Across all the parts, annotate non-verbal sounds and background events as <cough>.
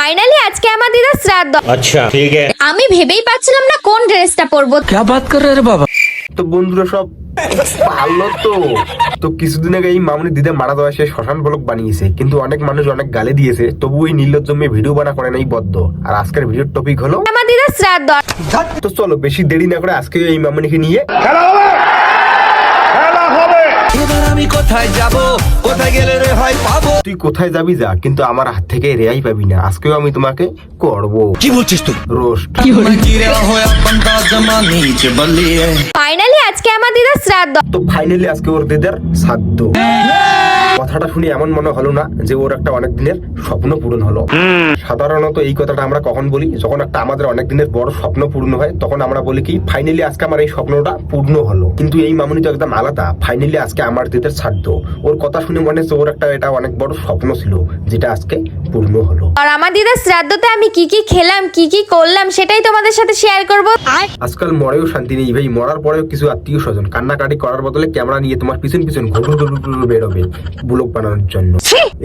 Finally আজকে আমার দিদার শ্রাদ্ধ अच्छा ठीक है আমি ভেবেই পাচ্ছিলাম না কোন ড্রেসটা পরবো क्या बात कर रहे रे बाबा তো বন্ধুরা সব ভালো তো তো কিছুদিন আগে এই মামুনি দিদা মারা দেওয়া সে শ্মশান ব্লক বানিয়েছে কিন্তু অনেক মানুষ অনেক গালি দিয়েছে তবু ওই নির্লজ্জ মেয়ে ভিডিও বানা করে নাই বদ্ধ আর আজকের ভিডিওর টপিক হলো আমার দিদার শ্রাদ্ধ তো চলো বেশি দেরি না করে আজকে এই মামুনিকে নিয়ে এবার আমি কোথায় যাব কোথায় গেলে রে ভাই পাবো। তুই কোথায় যাবি যা কিন্তু আমার হাত থেকে রেহাই পাবি না। আজকেও আমি তোমাকে করব। কি বলছিস তুই? রোস্ট। ফাইনালি আজকে আমার দিদার শ্রাদ্ধ। তো ফাইনালি আজকে ওর দিদার শ্রাদ্ধ। কথাটা শুনে এমন মনে হলো না যে ওর একটা অনেক দিনের স্বপ্ন পূরণ হলো। সাধারণত এই কথাটা আমরা কখন বলি? যখন একটা আমাদের অনেক দিনের বড় স্বপ্ন পূর্ণ হয় তখন আমরা বলি কি ফাইনালি আজকে আমার এই স্বপ্নটা পূর্ণ হলো। কিন্তু এই মামুনি তো একদম আলাদা। ফাইনালি আজকে আমার দিদের সাধ্য। ওর কথা শুনে মনে হচ্ছে ওর একটা এটা অনেক বড় স্বপ্ন ছিল যেটা আজকে পূর্ণ হলো। আর আমার দিদার শ্রাদ্ধতে আমি কি কি খেলাম কি কি করলাম সেটাই তোমাদের সাথে শেয়ার করব। আজকাল মরেও শান্তি নেই ভাই। মরার পরেও কিছু আত্মীয় স্বজন। কান্নাকাটি করার বদলে ক্যামেরা নিয়ে তোমার পিছন পিছন ঘুটু ঘুটু ঘুটু বেরোবে। ব্লগ বানানোর জন্য।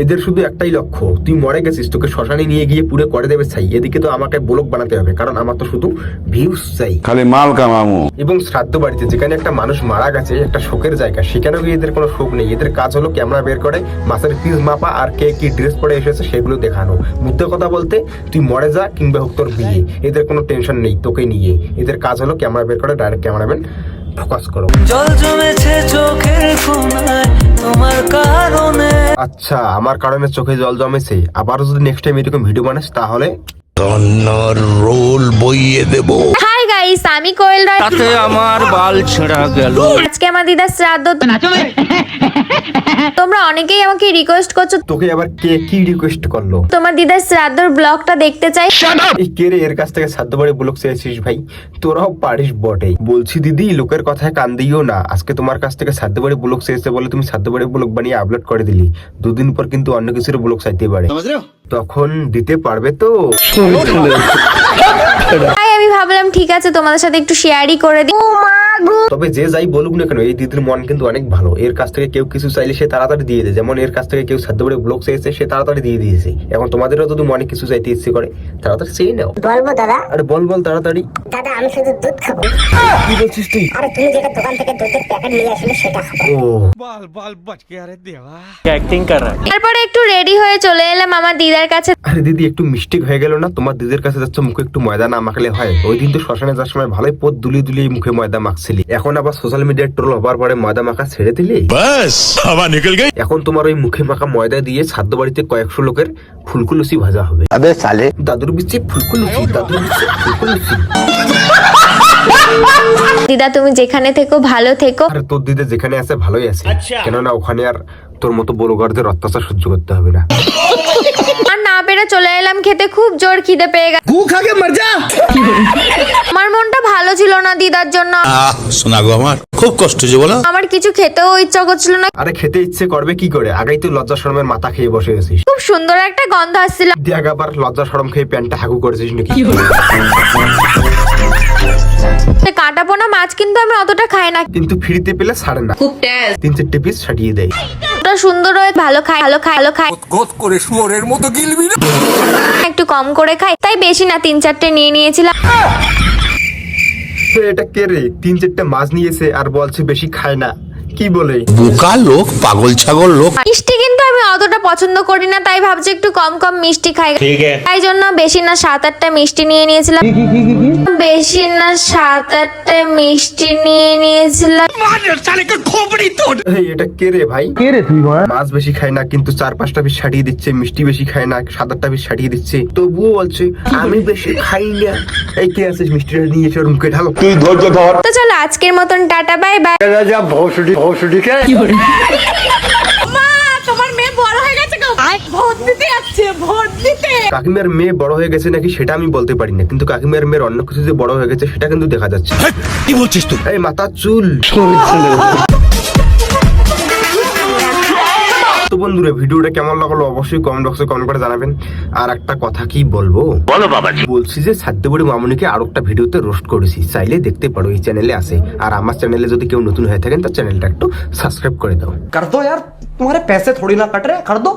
এদের শুধু একটাই লক্ষ্য তুই মরে গেছিস তোকে শ্মশানে নিয়ে গিয়ে পুরো করে দেবে চাই এদিকে তো আমাকে ব্লগ বানাতে হবে কারণ আমার তো শুধু ভিউজ চাই। খালি মাল কামামু এবং শ্রাদ্ধ বাড়িতে যেখানে একটা মানুষ মারা গেছে একটা শোকের জায়গা সেখানেও গিয়ে এদের কোনো শোক নেই। এদের কাজ হলো ক্যামেরা বের করে মাছের পিস মাপা আর কে কি ড্রেস পরে এসেছে সেগুলো দেখানো। মুদ্রা কথা বলতে তুই মরে যা কিংবা হোক তোর বিয়ে। এদের কোনো টেনশন নেই তোকে নিয়ে। এদের কাজ হলো ক্যামেরা বের করে ডাইরেক্ট ক্যামেরাম্যান ফোকাস করো। জল জমেছে চোখের কোনায় তোমার কারণে। আচ্ছা আমার কারণে চোখে জল জমেছে। আবারও যদি নেক্সট টাইম এরকম ভিডিও বানাস তাহলে রোল বইয়ে দেবো। হাই গাইস আমি কোয়েল রায়। তাতে আমার বাল ছেঁড়া গেল। আজকে আমার দিদার শ্রাদ্ধ তোমরা অনেকেই আমাকে রিকোয়েস্ট করছ। তোকে আবার কে কি রিকোয়েস্ট করল? তোমার দিদার শ্রাদ্ধর ব্লগটা দেখতে চাই। এই কে রে এর কাছ থেকে সাধ্য বাড়ি ব্লক চেয়েছিস ভাই। তোরাও পারিস বটেই বলছি দিদি লোকের কথায় কান দিও না। আজকে তোমার কাছ থেকে সাধ্য বাড়ি ব্লক চেয়েছে বলে তুমি সাধ্য বাড়ি ব্লক বানিয়ে আপলোড করে দিলি। দুদিন পর কিন্তু অন্য কিছুর ব্লক চাইতে পারে। তখন দিতে পারবে তো? <laughs> ভাবলাম ঠিক আছে তোমাদের সাথে একটু শেয়ারই করে দিই। তবে যে যাই বলুক না কেন এই দিদির মন কিন্তু অনেক ভালো। এর কাছ থেকে কেউ কিছু চাইলে সে তাড়াতাড়ি দিয়ে দেয়। যেমন এর কাছ থেকে কেউ সাধ্য বাড়ি ব্লক চেয়েছে সে তাড়াতাড়ি দিয়ে দিয়েছে। এখন তোমাদেরও যদি মনে কিছু চাইতে ইচ্ছে করে। তাড়াতাড়ি চেয়ে নাও। বলব দাদা। আরে বল বল তাড়াতাড়ি। দাদা আমি শুধু দুধ খাব। কি বলছিস তুই? আরে তুমি যেটা দোকান থেকে দুধের প্যাকেট নিয়ে আসলে সেটা খাব। ও। তারপরে একটু রেডি হয়ে চলে এলাম আমার দিদার কাছে। আরে দিদি একটু মিস্টেক হয়ে গেল না? তোমার দিদির কাছে যাচ্ছ মুখে একটু ময়দা না মাখলে হয়। ওই দিন তো শ্মশানে যাওয়ার সময় ভালোই পথ দুলিয়ে দুলিয়ে মুখে ময়দা মাখছিলি এখন আবার সোশ্যাল মিডিয়ার ট্রোল হবার পরে ময়দা মাখা ছেড়ে দিলি? বাস হাওয়া নিকল গই। এখন তোমার ওই মুখে মাখা ময়দা দিয়ে খাদ্য বাড়িতে কয়েকশো লোকের ফুলকুলুসি ভাজা হবে। আবে সালে। দাদুর বিচি ফুলকুলুসি দাদুর বিচ্ছে ফুলকুলুসি। দিদা তুমি যেখানে থেকো ভালো থেকো। আরে তোর দিদি যেখানে আছে ভালোই আছে। কেননা ওখানে আর তোর মতো বড়গারদের অত্যাচার সহ্য করতে হবে না। পেরে চলে এলাম খেতে খুব জোর খিদে পেয়ে গেছে। গু খাকে মর যা। আমার মনটা ভালো ছিল না দিদার জন্য। আহ শোনা গো আমার খুব কষ্ট যে বলো। আমার কিছু খেতেও ইচ্ছা করছিল না। আরে খেতে ইচ্ছে করবে কি করে? আগেই তুই লজ্জা শরমের মাথা খেয়ে বসে গেছিস খুব সুন্দর একটা গন্ধ আসছিল। দিয়ে আবার লজ্জা শরম খেয়ে প্যান্টটা হাগু করেছিস নাকি? মাছ কিন্তু আমি অতটা খাই না। কিন্তু ফ্রিতে পেলে ছাড়ে না। খুব টেস্ট তিন চারটে পিস ছাড়িয়ে দেয়। ওটা সুন্দর হয়ে ভালো খাই ভালো খাই ভালো খাই। গোত করে শুয়োরের মতো গিলবি না। একটু কম করে খাই তাই বেশি না তিন চারটে নিয়ে নিয়েছিলাম। এটা কে রে? তিন চারটে মাছ নিয়েছে আর বলছে বেশি খায় না। কি বলে? বোকা লোক পাগল ছাগল লোক। মিষ্টি পছন্দ করি না তাই ভাবছি একটু কম কম মিষ্টি খাই। তাই জন্য বেশি না সাত আটটা মিষ্টি নিয়ে নিয়েছিলাম। বেশি না সাত আটটা মিষ্টি নিয়ে নিয়েছিলাম। এটা কে রে ভাই? কে রে তুই বেশি না কিন্তু চার পাঁচটা পিস দিচ্ছে মিষ্টি বেশি না সাত আটটা পিস দিচ্ছে। তবুও আমি বেশি খাই মিষ্টিটা চলো আজকের মতন টাটা বাই বাই। কাকিমার মেয়ে বড় হয়ে গেছে নাকি সেটা আমি বলতে পারি না কিন্তু কাকিমার মেয়ের অন্য কিছু যে বড় হয়ে গেছে সেটা কিন্তু দেখা যাচ্ছে কি বলছিস তুই এই মাথা চুল তো বন্ধুরা ভিডিওটা কেমন লাগলো অবশ্যই কমেন্ট বক্সে কমেন্ট করে জানাবেন আর একটা কথা কি বলবো বলো বাবা বলছি যে সাধ্যবড়ি মামুনিকে আর একটা ভিডিওতে রোস্ট করেছি চাইলে দেখতে পারো এই চ্যানেলে আছে আর আমার চ্যানেলে যদি কেউ নতুন হয়ে থাকেন তার চ্যানেলটা একটু সাবস্ক্রাইব করে দাও कर दो यार तुम्हारे पैसे थोड़ी ना कट रहे कर दो